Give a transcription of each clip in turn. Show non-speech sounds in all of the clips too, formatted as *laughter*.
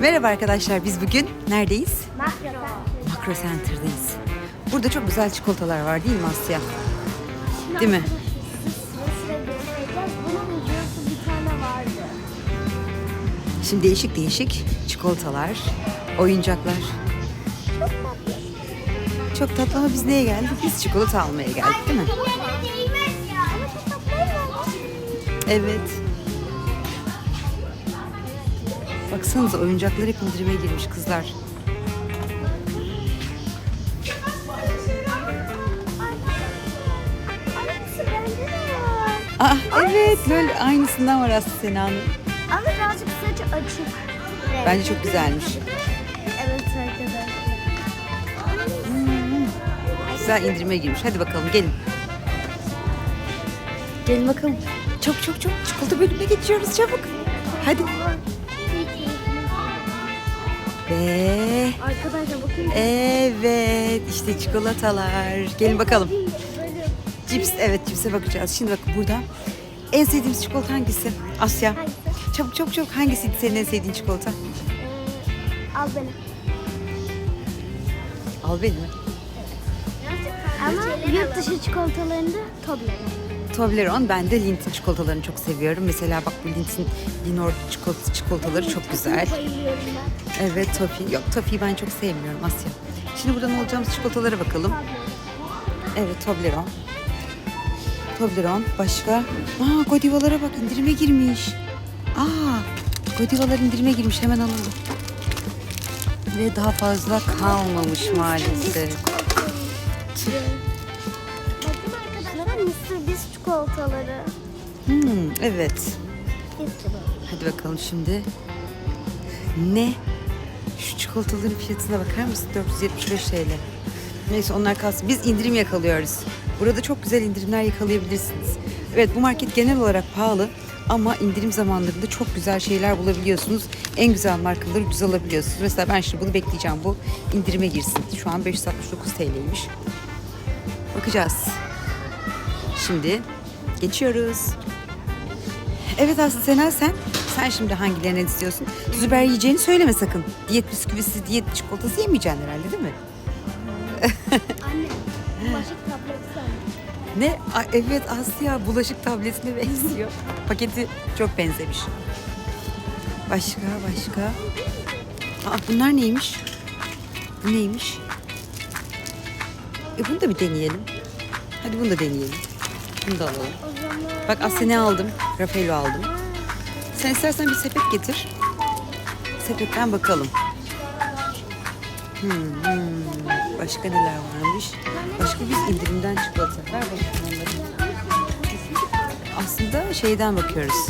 Merhaba arkadaşlar, biz bugün neredeyiz? Makro. Makro Center'dayız. Burada çok güzel çikolatalar var değil mi Asya? Değil mi? Şimdi değişik değişik çikolatalar, oyuncaklar. Çok tatlı ama biz neye geldik? Biz çikolata almaya geldik değil mi? Evet. Baksanıza oyuncaklar hep indirime girmiş kızlar. Aa, evet lol aynısından var Aslı Sena'nın. Ama birazcık saçı açık. Bence çok güzelmiş. Evet arkadaşlar. Güzel indirime girmiş. Hadi bakalım gelin. Gelin bakalım. Çok çok çok çikolata bölümüne geçiyoruz çabuk. Hadi. Ve Arkadaşlar bakın. evet işte çikolatalar. Gelin bakalım. Cips evet cipse bakacağız. Şimdi bak burada en sevdiğimiz çikolata hangisi? Asya. Hangisi? Çabuk çabuk çabuk hangisiydi senin en sevdiğin çikolata? Ee, al beni. Al beni mi? Ama yurt dışı çikolatalarında Toblerone. Toblerone ben de Lindt çikolatalarını çok seviyorum. Mesela bak bu Lindt'in Linor çikolata, çikolataları çok güzel. Evet Toffee. Yok Toffee'yi ben çok sevmiyorum Asya. Şimdi buradan alacağımız çikolatalara bakalım. Evet Toblerone. Toblerone. Başka? Aa Godivalara bak indirime girmiş. Aa Godivalar indirime girmiş hemen alalım. Ve daha fazla kalmamış maalesef. Beast çikolataları. Hmm, evet. Hadi bakalım şimdi. Ne? Şu çikolataların fiyatına bakar mısın? 475 TL. Neyse onlar kalsın. Biz indirim yakalıyoruz. Burada çok güzel indirimler yakalayabilirsiniz. Evet bu market genel olarak pahalı ama indirim zamanlarında çok güzel şeyler bulabiliyorsunuz. En güzel markaları ucuz alabiliyorsunuz. Mesela ben şimdi bunu bekleyeceğim. Bu indirime girsin. Şu an 569 TL'ymiş. Bakacağız. Şimdi geçiyoruz. Evet Aslı Sena sen sen şimdi hangilerini istiyorsun? Züber yiyeceğini söyleme sakın. Diyet bisküvisi, diyet çikolatası yemeyeceksin herhalde değil mi? *laughs* Anne. Bulaşık tableti. Ne? Ay, evet Asya bulaşık tabletine benziyor. *laughs* Paketi çok benzemiş. Başka başka. Aa, bunlar neymiş? Bu neymiş? E bunu da bir deneyelim. Hadi bunu da deneyelim. Bunu da alalım. Bak Asya ne aldım? Raffaello aldım. Sen istersen bir sepet getir. Sepetten bakalım. Hmm, hmm. Başka neler varmış? Başka biz indirimden çikolata. Ver bakayım onları. Aslında şeyden bakıyoruz.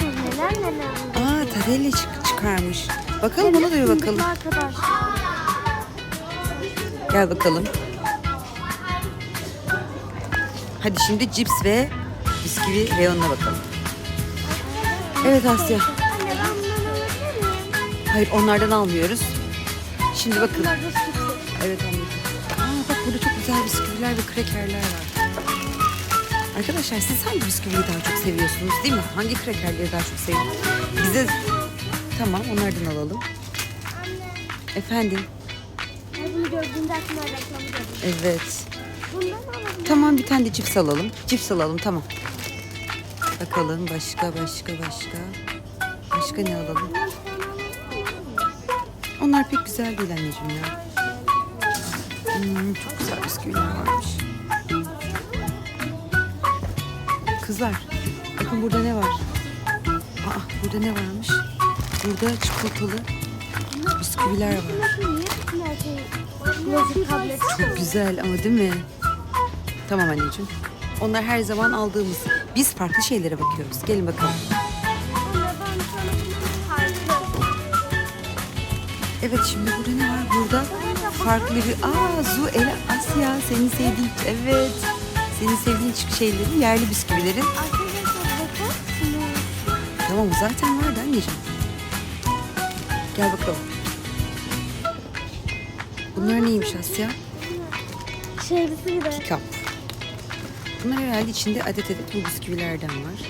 neler neler. Aa Tadelle çık- çıkarmış. Bakalım ona da bir bakalım. Arkadaşlar. Gel bakalım. Hadi şimdi cips ve bisküvi reyonuna bakalım. Evet Asya. Hayır onlardan almıyoruz. Şimdi bakın. Evet anneciğim. Aa bak burada çok güzel bisküviler ve krekerler var. Arkadaşlar siz hangi bisküviyi daha çok seviyorsunuz değil mi? Hangi krekerleri daha çok seviyorsunuz? Bize... Tamam onlardan alalım. Efendim? Ben bunu gördüğümde aklıma reklamı geldi. Evet. Tamam bir tane de cips alalım. Cips alalım tamam. Bakalım başka başka başka. Başka ne alalım? Onlar pek güzel değil anneciğim ya. Hmm, çok güzel bisküviler varmış. Kızlar bakın burada ne var? Aa burada ne varmış? Burada çikolatalı bisküviler var. Çok güzel ama değil mi? Tamam anneciğim. Onlar her zaman aldığımız. Biz farklı şeylere bakıyoruz. Gelin bakalım. Evet şimdi burada ne var? Burada farklı bir... Aa Zu, Ela, Asya senin sevdiğin... Evet. Senin sevdiğin çık şeylerin, yerli mısınız? Tamam o zaten vardı anneciğim. Gel bakalım. Bunlar neymiş Asya? Şeylisi bir de. Bunlar herhalde içinde adet adet bu bisküvilerden var.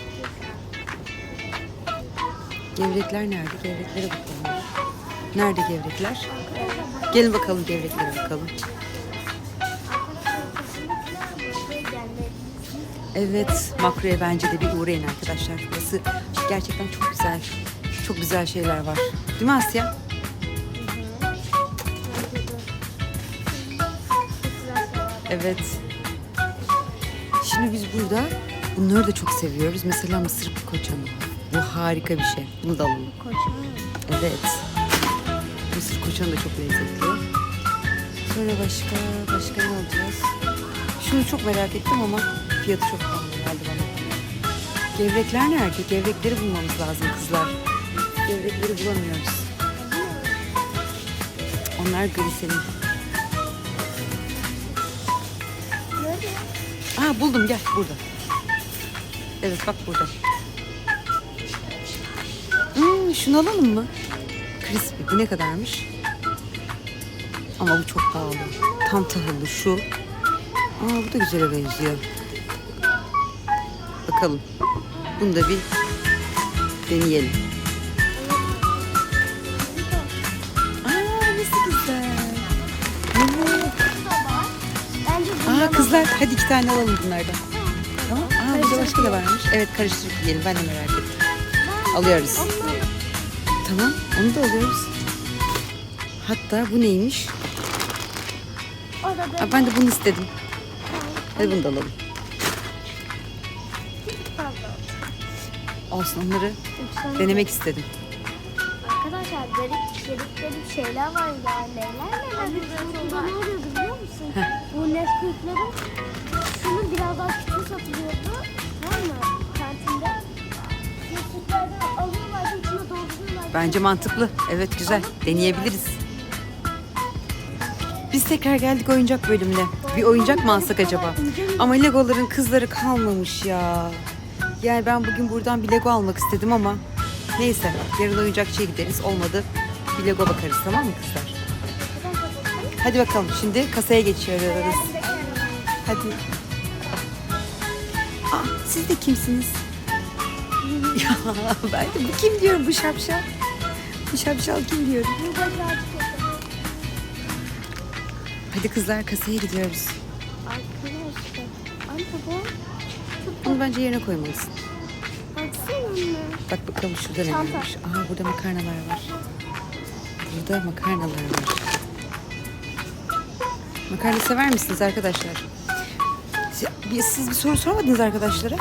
Gevrekler nerede? Gevreklere bakalım. Nerede gevrekler? Gelin bakalım gevreklere bakalım. Evet, makroya bence de bir uğrayın arkadaşlar. Burası gerçekten çok güzel. Çok güzel şeyler var. Değil mi Asya? Evet. Şimdi biz burada bunları da çok seviyoruz. Mesela mısır koçanı. Bu harika bir şey. Bunu da alalım. Evet. Mısır koçanı da çok lezzetli. Sonra başka, başka ne alacağız? Şunu çok merak ettim ama fiyatı çok pahalı geldi bana. Gevrekler nerede? Gevrekleri bulmamız lazım kızlar. Gevrekleri bulamıyoruz. Onlar gliserin. Aa buldum gel burada. Evet bak burada. Hmm, şunu alalım mı? Crispy. Bu ne kadarmış? Ama bu çok pahalı. Tam tahıllı şu. Aa bu da güzele benziyor. Bakalım. Bunu da bir deneyelim. Kızlar hadi iki tane alalım bunlardan. Tamam. Aa burada başka da varmış. Evet karıştırıp yiyelim. Ben de merak ettim. Alıyoruz. Tamam onu da alıyoruz. Hatta bu neymiş? Aa, ben de bunu istedim. Hadi bunu da alalım. Olsun onları denemek istedim. Arkadaşlar garip garip garip şeyler var ya. Neler neler. Bu Nesquik'lerin şunun biraz daha küçüğü satılıyordu. Tamam mı? Kantinde. Nesquik'lerden alıyorlardı içine dolduruyorlardı. Bence mantıklı. Evet güzel. Deneyebiliriz. Biz tekrar geldik oyuncak bölümüne. Bir oyuncak mı alsak acaba? Ama Legoların kızları kalmamış ya. Yani ben bugün buradan bir Lego almak istedim ama neyse yarın oyuncakçıya gideriz. Olmadı bir Lego bakarız tamam mı kızlar? Hadi bakalım şimdi kasaya geçiyoruz. Hadi. Aa, siz de kimsiniz? ya *laughs* ben de bu kim diyorum bu şapşal. Bu şapşal kim diyorum. Hadi kızlar kasaya gidiyoruz. Arkadaşlar. Anne bu. Onu bence yerine koymalısın. Baksana anne. Bak bakalım şurada ne varmış. Aa burada makarnalar var. Burada makarnalar var. Makarna sever misiniz arkadaşlar? Siz siz bir soru sormadınız arkadaşlara.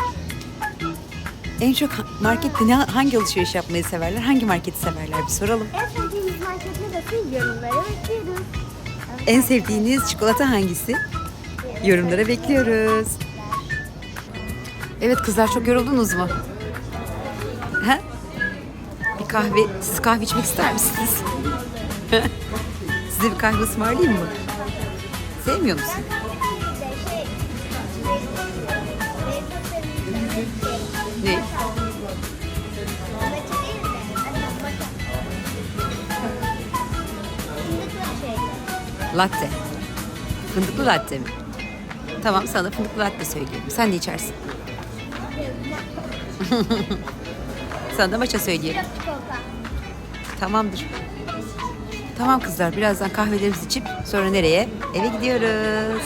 En çok markette ne, hangi alışveriş yapmayı severler? Hangi marketi severler? Bir soralım. En sevdiğiniz market neresi? Yorumlara bekliyoruz. En sevdiğiniz çikolata hangisi? Yorumlara bekliyoruz. Evet kızlar çok yoruldunuz mu? Ha? Bir kahve, siz kahve içmek ister misiniz? *laughs* Size bir kahve ısmarlayayım mı? Sevmiyor musun? Ne? Latte. Fındıklı latte mi? Tamam sana fındıklı latte söylüyorum. Sen de içersin. *laughs* sana da maça söyleyelim. Tamamdır. Tamam kızlar birazdan kahvelerimizi içip sonra nereye? Eve gidiyoruz.